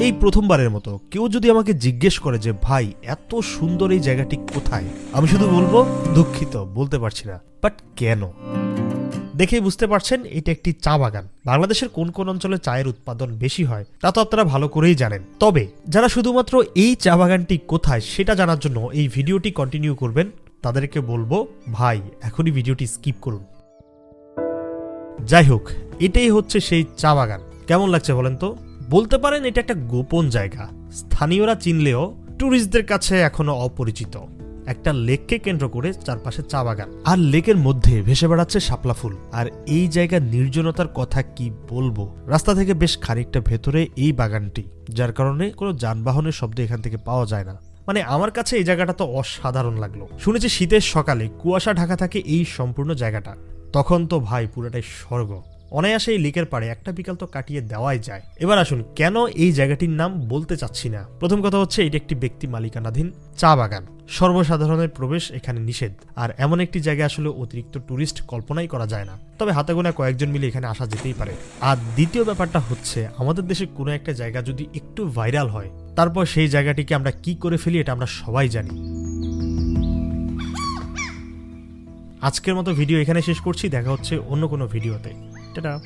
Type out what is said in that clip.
এই প্রথমবারের মতো কেউ যদি আমাকে জিজ্ঞেস করে যে, ভাই, এত সুন্দর এই জায়গাটি কোথায়? আমি শুধু বলব, দুঃখিত, বলতে পারছি না। বাট কেন? দেখেই বুঝতে পারছেন, এটা একটি চা বাগান। বাংলাদেশের কোন কোন অঞ্চলে চায়ের উৎপাদন বেশি হয়, তা তো আপনারা ভালো করেই জানেন। তবে, যারা শুধুমাত্র এই চা বাগানটি কোথায়, সেটা জানার জন্য এই ভিডিওটি কন্টিনিউ করবেন। তাদেরকে বলব, ভাই, এখনই ভিডিওটি স্কিপ করুন। যাই হোক, এটাই হচ্ছে সেই চা বাগান। কেমন লাগছে বলেন তো? বলতে পারেন এটা একটা গোপন জায়গা। স্থানীয়রা চিনলেও ট্যুরিস্টদের কাছে এখনও অপরিচিত। একটা লেককে কেন্দ্র করে চারপাশে চা বাগান। আর লেকের মধ্যে ভেসে বেড়াচ্ছে শাপলা ফুল। আর এই জায়গার নির্জনতার কথা কি বলব? রাস্তা থেকে বেশ খানিকটা ভেতরে এই বাগানটি। যার কারণে কোনো যানবাহনের শব্দ এখান থেকে পাওয়া যায় না। মানে আমার কাছে এই জায়গাটা তো অসাধারণ লাগল। শুনেছি শীতের সকালে কুয়াশা ঢাকা থাকে এই সম্পূর্ণ জায়গাটা। তখন তো ভাই পুরোটাই স্বর্গ। অনায়াসে এই লেকের পাড়ে একটা বিকাল তো কাটিয়ে দেওয়াই যায়। এবার আসুন, কেন এই জায়গাটির নাম বলতে চাচ্ছি না? প্রথম কথা হচ্ছে, এটি একটি ব্যক্তি মালিকানাধীন চা বাগান। সর্বসাধারণের প্রবেশ এখানে নিষেধ, আর এমন একটি জায়গা আসলে অতিরিক্ত ট্যুরিস্ট কল্পনাই করা যায় না। তবে হাতে গোনা কয়েকজন মিলে এখানে আসা যেতেই পারে। আর দ্বিতীয় ব্যাপারটা হচ্ছে, আমাদের দেশে কোনো একটা জায়গা যদি একটু ভাইরাল হয়, তারপর সেই জায়গাটিকে আমরা কি করে ফেলি এটা আমরা সবাই জানি। আজকের মতো ভিডিও এখানে শেষ করছি, দেখা হচ্ছে অন্য কোনো ভিডিওতে। Ta-da.